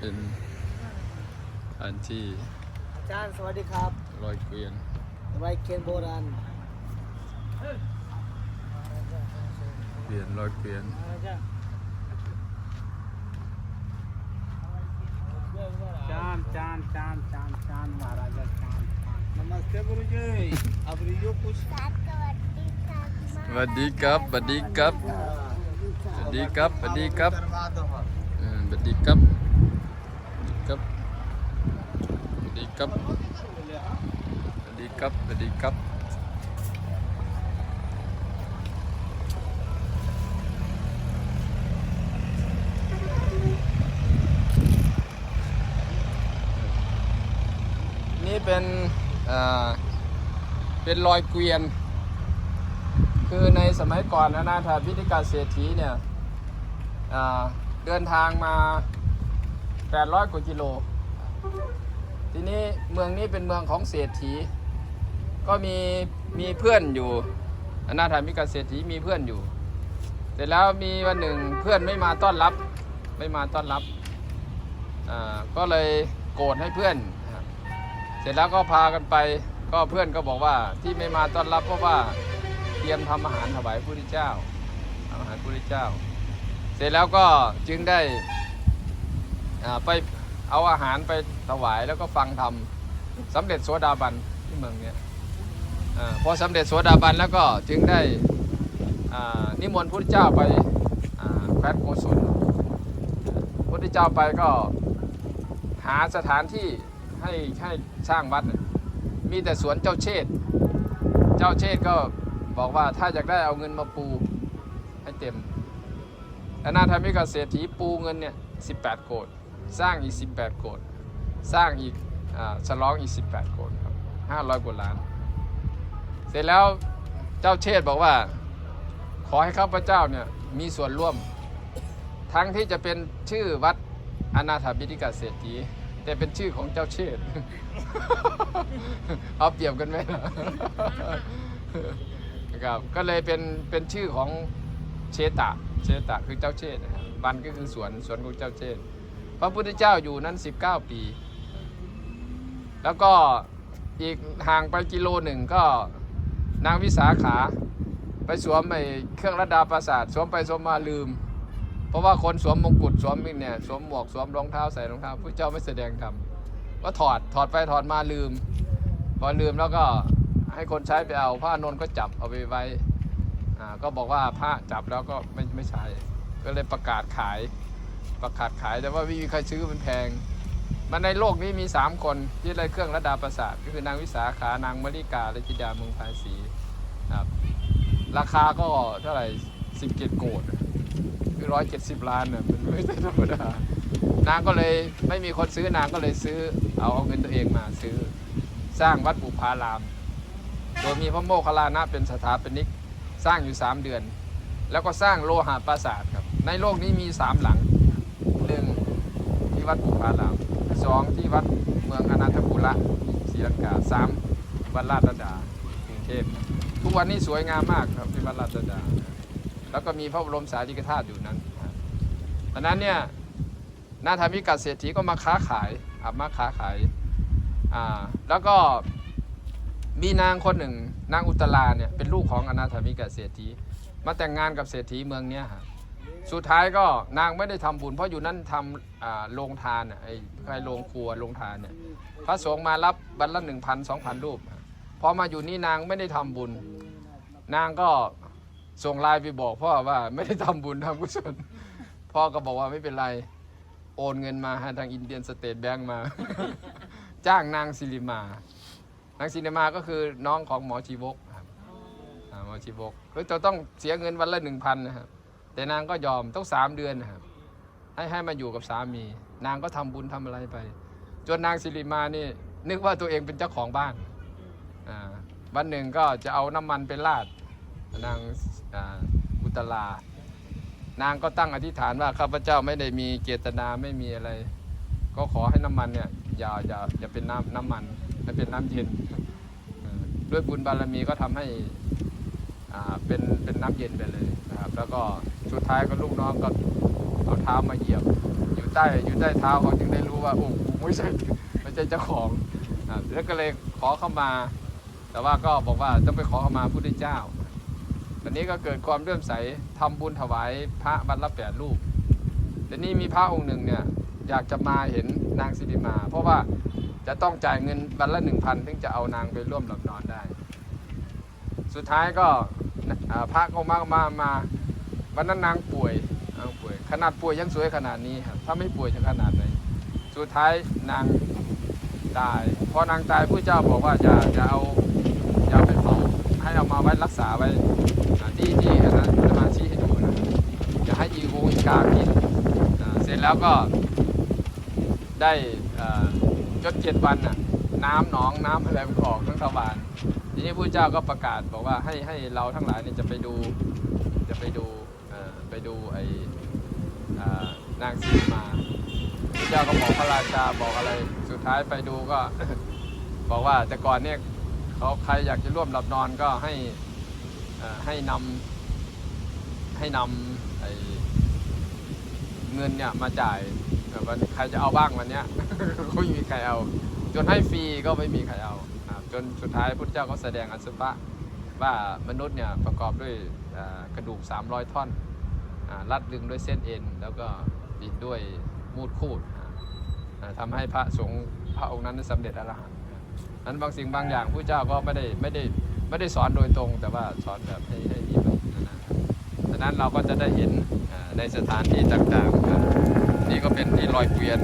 เป็นสถานที่อาจารย์สวัสดีครับลอยเกวียนลอยเกวียนโบราณเปลี่ยนลอยเกวียนจานจานจานจานจานมาราจาจานนมัสเตบุรุจยอับริโยคุชสวัสดีครับสวัสดีครับสวัสดีครับสวัสดีครับสวัสดีครับ สวัสดีครับสวัสดีครับสวัสดีครับนี่เป็นอ่าเป็นรอยเกวียน คือในสมัยก่อนนะนาถาพิธิกาเศรษฐีเนี่ยอ่าเดินทางมา 800 กว่ากิโล ทีนี้เมืองนี้เป็นเมืองของเศรษฐี ก็มีมีเพื่อนอยู่อนาถามิกาเศรษฐีมีเพื่อนอยู่ เสร็จแล้วมีวันหนึ่งเพื่อนไม่มาต้อนรับ ไม่มาต้อนรับอ่าก็เลยโกรธให้เพื่อน เสร็จแล้วก็พากันไป ก็เพื่อนก็บอกว่าที่ไม่มาต้อนรับเพราะว่าเตรียมทำอาหารถวายพระพุทธเจ้าทำอาหารพระพุทธเจ้า เสร็จแล้วก็จึงได้ อ่าไปเอาอาหารไปถวายแล้วก็ฟังธรรมสำเร็จโสดาบันที่เมืองเนี้ยอาพอสำเร็จโสดาบันแล้วก็จึงได้อ่านิมนต์พระพุทธเจ้าไปอ่าแคว้นโกศลพระพุทธเจ้าไปก็หาสถานที่ให้ให้สร้างวัด มีแต่สวนเจ้าเชษเจ้าเชษก็บอกว่าถ้าอยากได้เอาเงินมาปูให้เต็มอนาถามิกาเศรษฐีปูเงินเนี่ย18โกด สร้างอีก 18 โกดสร้างอีกฉลองอีก 18 โกดครับ500กว่าล้าน เสร็จแล้วเจ้าเชษบอกว่า ขอให้ข้าพเจ้าเนี่ยมีส่วนร่วม ทั้งที่จะเป็นชื่อวัดอนาถาบิดิกาเศรษฐีแต่เป็นชื่อของเจ้าเชษเอาเปรียบกันไหมล่ะครับก็เลยเป็นเป็นชื่อของเชตะ เชตะคือเจ้าเชษบันก็คือสวนสวนของเจ้าเชษ พระพุทธเจ้าอยู่นั้น 19 ปี แล้วก็อีกห่างไปกิโลหนึ่งก็นางวิสาขา ไปสวมไอ้เครื่องระดาประสาทสวมไปสวมมาลืม เพราะว่าคนสวมมงกุฎสวมนี่เนี่ยสวมหมวกสวมรองเท้าใส่รองเท้าพระเจ้าไม่แสดงธรรมก็ถอดถอดไปถอดมาลืม พอลืมแล้วก็ให้คนใช้ไปเอาพระอานนท์ก็จับเอาไปไว้ก็บอกว่าพระจับแล้วก็ไม่ไม่ใช้ก็เลยประกาศขาย ประกาศขายแต่ว่าไม่มีใครซื้อมันแพง มันในโลกนี้มี 3 คนที่ได้เครื่องระดาประสาทก็คือนางวิสาขานางมริกาและจิดาเมืองภาษีครับราคาก็เท่าไหร่สิบเกตโกดคือร้อยเจ็ดสิบล้านน่ะมันไม่ใช่ธรรมดานางก็เลยไม่มีคนซื้อนางก็เลยซื้อเอาเอาเงินตัวเองมาซื้อสร้างวัดปุพาราม โดยมีพระโมคคัลลานะเป็นสถาปนิกสร้างอยู่ 3 เดือน แล้วก็สร้างโลหะปราสาทครับ ในโลกนี้มี 3 หลัง หนึ่งที่วัดปุพารามสองที่วัดเมืองอนันทปุระศรีลังกาสามวัดลาดดากรุงเทพทุกวันนี้สวยงามมากครับที่วัดลาดดา แล้วก็มีพระบรมสารีริกธาตุอยู่นั้นครับดังนั้นเนี่ยนาธามิกาเศรษฐีก็มาค้าขายอามาค้าขายอ่าแล้วก็มีนางคนหนึ่งนางอุตลาเนี่ยเป็นลูกของอนาถามิกาเศรษฐีมาแต่งงานกับเศรษฐีเมืองเนี้ยฮะ สุดท้ายก็นางไม่ได้ทำบุญ เพราะอยู่นั่นทำโรงทานไอ้ใครโรงครัวโรงทานเนี่ยพระสงฆ์มารับบัรละหนึ่งพันสองพันรูปพอมาอยู่นี่นางไม่ได้ทำบุญ นางก็ส่งไลน์ไปบอกพ่อว่าไม่ได้ทำบุญทำกุศลพ่อก็บอกว่าไม่เป็นไร โอนเงินมาให้ทางอินเดียนสเตทแบงก์มา จ้างนางศิริมา นางศิริมาก็คือน้องของหมอชีวกครับหมอชีวกคือจะต้องเสียเงินวันละหนึ่งพันนะครับ แต่นางก็ยอมต้องสามเดือนนะครับให้ให้มาอยู่กับสามี นางก็ทำบุญทำอะไรไป จนนางศิริมานี่ นึกว่าตัวเองเป็นเจ้าของบ้านวันหนึ่งก็จะเอาน้ำมันไปราดนางอุตลา นางก็ตั้งอธิษฐานว่าข้าพเจ้าไม่ได้มีเจตนาไม่มีอะไร ก็ขอให้น้ำมันเนี่ยอย่าอย่าอย่าเป็นน้ำน้ำมันให้เป็นน้ำเย็นด้วยบุญบารมีก็ทำให้อ่าเป็นเป็นน้ำเย็นไปเลยนะครับ แล้วก็ สุดท้ายก็ลูกน้องก็เอาเท้ามาเหยียบ อยู่ใต้อยู่ใต้เท้าเขาจึงได้รู้ว่าโอ้ไม่ใช่ไม่ใช่เจ้าของแล้วก็เลยขอเข้ามา แต่ว่าก็บอกว่าต้องไปขอเข้ามาพระพุทธเจ้าตอนนี้ก็เกิดความเลื่อมใสทำบุญถวายพระบรรละแปดรูปแต่นี่มีพระองค์หนึ่งเนี่ยอยากจะมาเห็นนางสิริมา เพราะว่าจะต้องจ่ายเงินบรรละหนึ่งพันถึงจะเอานางไปร่วมหลับนอนได้ สุดท้ายก็พระก็มามามา วันนั้นนางป่วยนางป่วย ขนาดป่วยยังสวยขนาดนี้ครับถ้าไม่ป่วยจะขนาดไหนสุดท้ายนางตาย พอนางตายผู้เจ้าบอกว่าจะจะเอาจะเอาไปเผาให้เอามาไว้รักษาไว้ที่ที่นะจะมาชี้ให้ดูนะจะให้อีงูอีกากินเสร็จแล้วก็ได้จนเจ็ดวันน่ะน้ำหนองน้ำอะไรมันออกทั้งทวารทีนี้พระเจ้าก็ประกาศบอกว่าให้ให้เราทั้งหลายเนี่ยจะไปดูจะไปดูเอ่อไป ดูไอ้นางสีมาพระเจ้าก็บอกพระราชาบอกอะไร สุดท้ายไปดูก็ บอกว่าแต่ก่อนเนี่ยเขาใครอยากจะร่วมหลับนอนก็ให้ให้นำให้นำไอ้เงินเนี่ยมาจ่ายวันใครจะเอาบ้างวันเนี้ยก็ไม่มีใครเอา จนให้ฟรีก็ไม่มีใครเอาจนสุดท้ายพุทธเจ้าก็แสดงอสุภะว่ามนุษย์เนี่ยประกอบด้วยกระดูก 300 ท่อน รัดดึงด้วยเส้นเอ็น แล้วก็บิดด้วยมูดคูดทำอ่าทำให้พระสงฆ์พระองค์นั้นสำเร็จอรหันต์นั้นบางสิ่งบางอย่างผู้เจ้าก็ไม่ได้ไม่ได้ไม่ได้สอนโดยตรง แต่ว่าสอนแบบให้ให้มีแบบนั้นนะนั้นเราก็จะได้เห็นในสถานที่ต่างๆนี่ก็เป็นที่ลอยเกวียน